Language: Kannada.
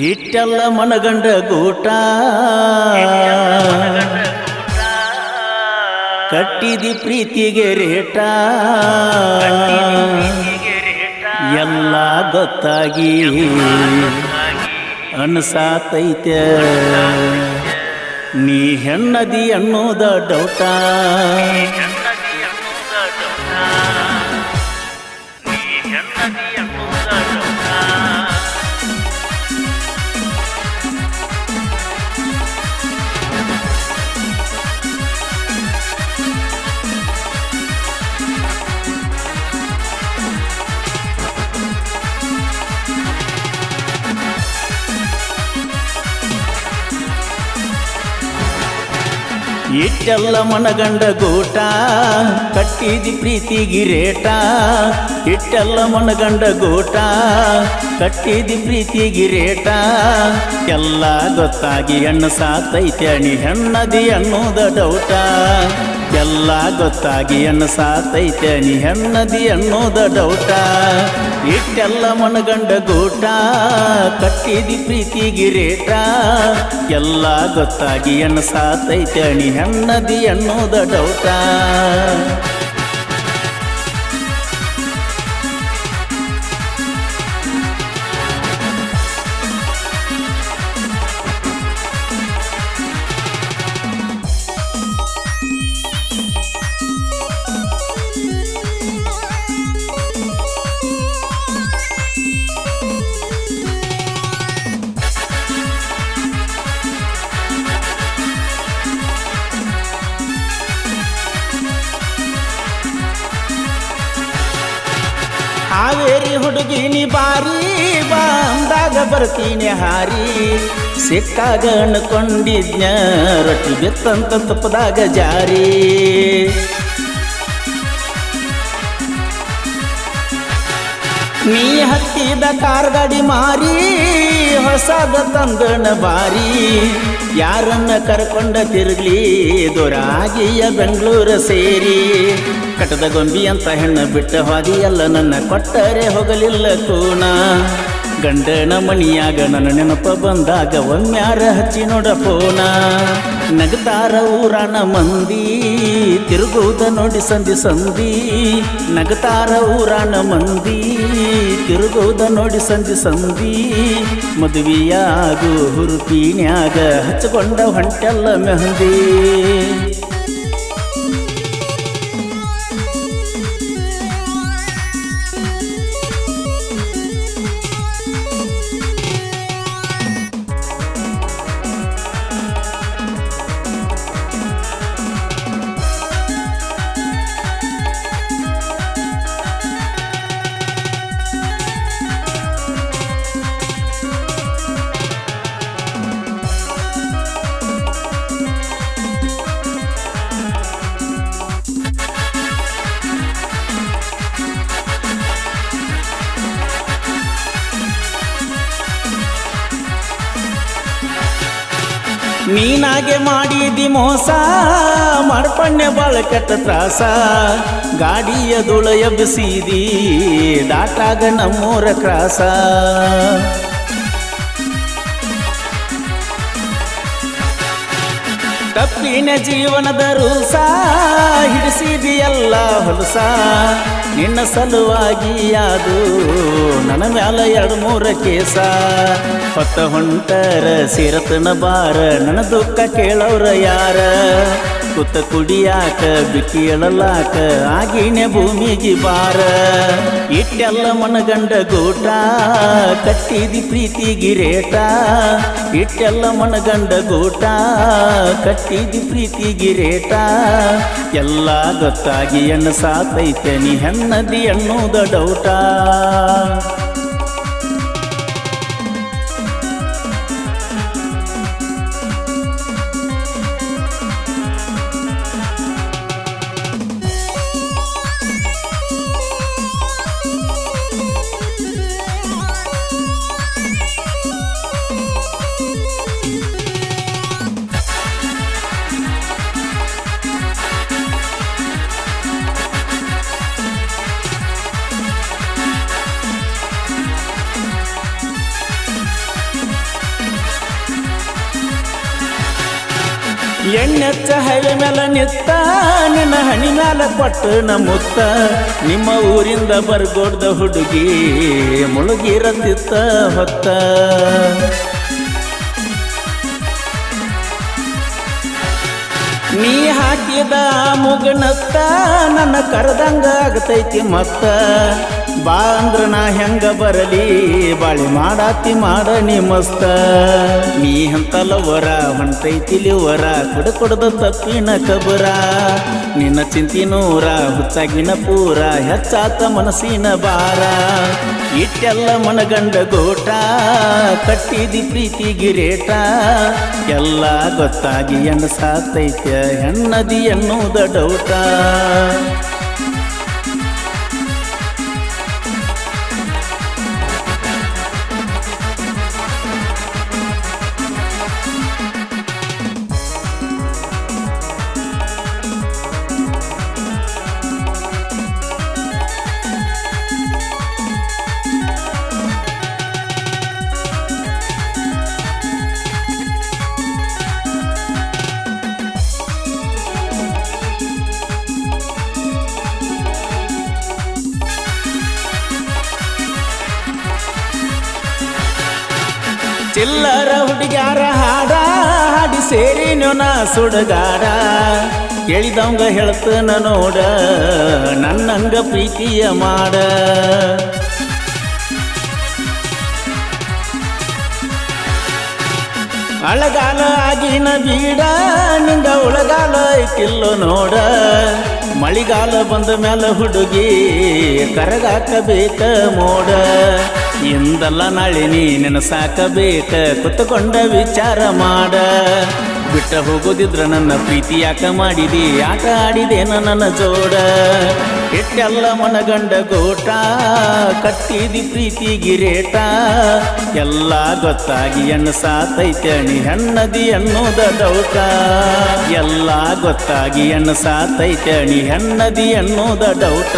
ಇಟ್ಟೆಲ್ಲ ಮನಗಂಡ ಗೂಟ. ಕಟ್ಟಿದಿ ಪ್ರೀತಿಗೆ ರೇಟ. ಎಲ್ಲ ಗೊತ್ತಾಗಿ ಅನ್ಸಾತೈತೆ. ನೀ ಹೆಣ್ಣದಿ ಅನ್ನೋದ ಡೌಟ ಇಟ್ಟೆಲ್ಲ ಮನಗಂಡ ಗೂಟ ಕಟ್ಟಿದಿ ಪ್ರೀತಿಗಿ ರೇಟ ಇಟ್ಟೆಲ್ಲ ಮನಗಂಡ ಗೂಟ, ಕಟ್ಟಿದಿ ಪ್ರೀತಿ ಗಿರೇಟ ಎಲ್ಲ ಗೊತ್ತಾಗಿ ಹೆಣ್ಣು ಸಾತೈತೆ, ಅಣಿ ಹೆಣ್ಣದಿ ಅನ್ನೋದ ಡೌಟ ಎಲ್ಲ ಗೊತ್ತಾಗಿ ಹೆಣ್ಣು ಸಾತೈತೆ, ಅಣಿ ಹೆಣ್ಣದಿ ಅನ್ನೋದ ಡೌಟ ಇಟ್ಟೆಲ್ಲ ಮನಗಂಡ ಗೂಟ, ಕಟ್ಟಿದಿ ಪ್ರೀತಿ ಗಿರೇಟ ಎಲ್ಲ ಗೊತ್ತಾಗಿ ಹೆಣ್ಣು ಸಾತೈತೆ, ಅಣಿ ಹೆಣ್ಣದಿ ಅನ್ನೋದ ಡೌಟ ಹಾವೇರಿ ಹುಡುಗಿನಿ ಬಾರಿ, ಬಂದಾಗ ಬರ್ತೀನಿ ಹಾರಿ. ಸಿಕ್ಕಾಗ ಅನ್ಕೊಂಡಿದ್ನ, ರೊಟ್ಟಿ ಬಿತ್ತಂತ ತುಪ್ಪದಾಗ ಜಾರಿ. ನೀ ಹತ್ತಿದ ಕಾರ್ ಗಾಡಿ ಮಾರಿ, ಹೊಸದ ತಂದಣ ಬಾರಿ. ಯಾರನ್ನ ಕರ್ಕೊಂಡ ತಿರುಗ್ಲಿ, ದೊರಾಗಿಯ ಬೆಂಗಳೂರು ಸೇರಿ. ಕಟದ ಗೊಂಬಿ ಅಂತ ಹೆಣ್ಣು ಬಿಟ್ಟ ಹಾದಿ ಎಲ್ಲ ನನ್ನ ಕೊಟ್ಟರೆ ಹೋಗಲಿಲ್ಲ ಕೂಣ ಗಂಡನ ಮಣಿಯಾಗ ನನ್ನ ನೆನಪ ಬಂದಾಗ ಒಮ್ಮ್ಯಾರ ಹಚ್ಚಿ ನೋಡ ಫೋನ ನಗತಾರ ಊರಾನ ಮಂದಿ ತಿರುಗುವುದ ನೋಡಿ ಸಂಧಿ ಸಂಧಿ. ನಗತಾರ ಊರಾನ ಮಂದಿ ತಿರುಗುವುದ ನೋಡಿ ಸಂಧಿ ಸಂಧಿ. ಮದುವೆಯಾಗು ಹುರುಪಿನ್ಯಾಗ ಹಚ್ಚಿಕೊಂಡ ಹೊಂಟೆಲ್ಲ ಮೆಹಂದಿ. ನೀನಾಗೆ ಮಾಡಿದಿ ಮೋಸ ಮಾಡ್ಪಣ್ಣೆ ಬಾಳ ಕೆಟ್ಟ ತ್ರಾಸ. ಗಾಡಿಯ ದುಳಯ ಎಬ್ಬಿಸಿದಿ, ದಾಟಾಗ ನಮ್ಮೂರ ಕ್ರಾಸ. ತಪ್ಪಿನ ಜೀವನದ ರೂಸ ಹಿಡಿಸಿದಿಯಲ್ಲ ಹೊಲಸ, ನಿನ್ನ ಸಲುವಾಗಿ ಅದು ನನ್ನ ಮ್ಯಾಲ ಎರಡು ಮೂರ ಕೇಸ. ಹೊತ್ತ ಹೊಂಟರ, ಸಿರತನ ಬಾರ, ನನ್ನ ದುಃಖ ಕೇಳೋರ ಯಾರ? ಕುತ್ತ ಕುಡಿಯಾಕ, ಬಿಕ್ಕಿ ಆಗಿನ ಭೂಮಿಗೆ ಬಾರ. ಇಟ್ಟೆಲ್ಲ ಮನಗಂಡ ಗೋಟ, ಕಟ್ಟಿದಿ ಪ್ರೀತಿ ಗಿರೇಟಾ ಇಟ್ಟೆಲ್ಲ ಮನಗಂಡ ಗೋಟ, ಕಟ್ಟಿದಿ ಪ್ರೀತಿ ಗಿರೇಟಾ ಎಲ್ಲ ಗೊತ್ತಾಗಿ ಎಣ್ಣ ಸಾತೈತೆ, ನೀ ಹೆಣ್ಣದಿ ಅನ್ನೋದ ಡೌಟ. ಎಣ್ಣೆಚ್ಚ ಹೈವೆ ಮೇಲೆ ನಿತ್ತ, ನಿನ್ನ ಹಣಿ ಮೇಲೆ ಪಟ್ಟು ನಮ್ಮುತ್ತ ನಿಮ್ಮ ಊರಿಂದ ಬರ್ಗೋಡ್ದ ಹುಡುಗಿ ಮುಳುಗಿರದಿತ್ತ ಹೊತ್ತ. ನೀ ಹಾಕಿದ ಮುಗನತ್ತ, ನನ್ನ ಕರೆದಂಗ ಆಗತೈತಿ ಮತ್ತ. ಬಾ ಅಂದ್ರ ನಾ ಹೆಂಗ ಬರಲಿ? ಬಾಳಿ ಮಾಡಾತಿ ಮಾಡ ನೀ ಮಸ್ತ ನೀ ಹಂತಲವರ ಹೊಂಟೈತಿಲಿ ವರ, ಕುಡ ಕೊಡದ ತಪ್ಪಿನ ಕಬರ. ನಿನ್ನ ಚಿಂತಿ ನೂರ, ಹುಚ್ಚಾಗಿನ ಪೂರ, ಹೆಚ್ಚಾತ ಮನಸ್ಸಿನ ಬಾರ ಇಟ್ಟೆಲ್ಲ ಮನಗಂಡ ಗೋಟ, ಕಟ್ಟಿದಿ ಪ್ರೀತಿ ಗಿರೇಟ. ಎಲ್ಲ ಗೊತ್ತಾಗಿ ಎಣ್ಣ ಸಾತೈತ್ಯ ಹೆಣ್ಣದಿ ಎನ್ನುವುದ ಡೌಟ. ಚಿಲ್ಲರ ಹುಡುಗ್ಯಾರ ಹಾಡ ಹಾಡಿ ಸೇರಿ ನೊನ ಸುಡಗಾಡ. ಕೇಳಿದವಂಗ ಹೇಳ್ತನ ನೋಡ, ನನ್ನಂಗ ಪ್ರೀತಿಯ ಮಾಡ. ಅಳಗಾಲ ಆಗಿನ ಬೀಡ ನಿಂಗ ಉಳಗಾಲ ಐತಿಲ್ಲೋ ನೋಡ. ಮಳಿಗಾಲ ಬಂದ ಮ್ಯಾಲ ಹುಡುಗಿ, ಕರಗಾಕಬೇಕ ಮೋಡ. ಇಂದಲ್ಲ ನಾಳೆ ನೀ ನೆನಸಾಕಬೇಕ ಕುತ್ಕೊಂಡ ವಿಚಾರ ಮಾಡ. ಬಿಟ್ಟ ಹೋಗೋದಿದ್ರ ನನ್ನ ಪ್ರೀತಿ ಯಾಕ ಮಾಡಿದಿ, ಆಟ ಆಡಿದೆ ನನ್ನ ಜೋಡ. ಎಲ್ಲ ಮನಗಂಡ ಗೋಟ, ಕಟ್ಟಿದಿ ಪ್ರೀತಿ ಗಿರೇಟ. ಎಲ್ಲ ಗೊತ್ತಾಗಿ ಎಣ್ಣ ಸಾತೈತಣಿ ಹೆಣ್ಣದಿ ಅನ್ನೋದ ಡೌಟ ಎಲ್ಲ ಗೊತ್ತಾಗಿ ಹೆಣ್ಣು ಸಾತೈತಣಿ ಹೆಣ್ಣದಿ ಅನ್ನೋದ ಡೌಟ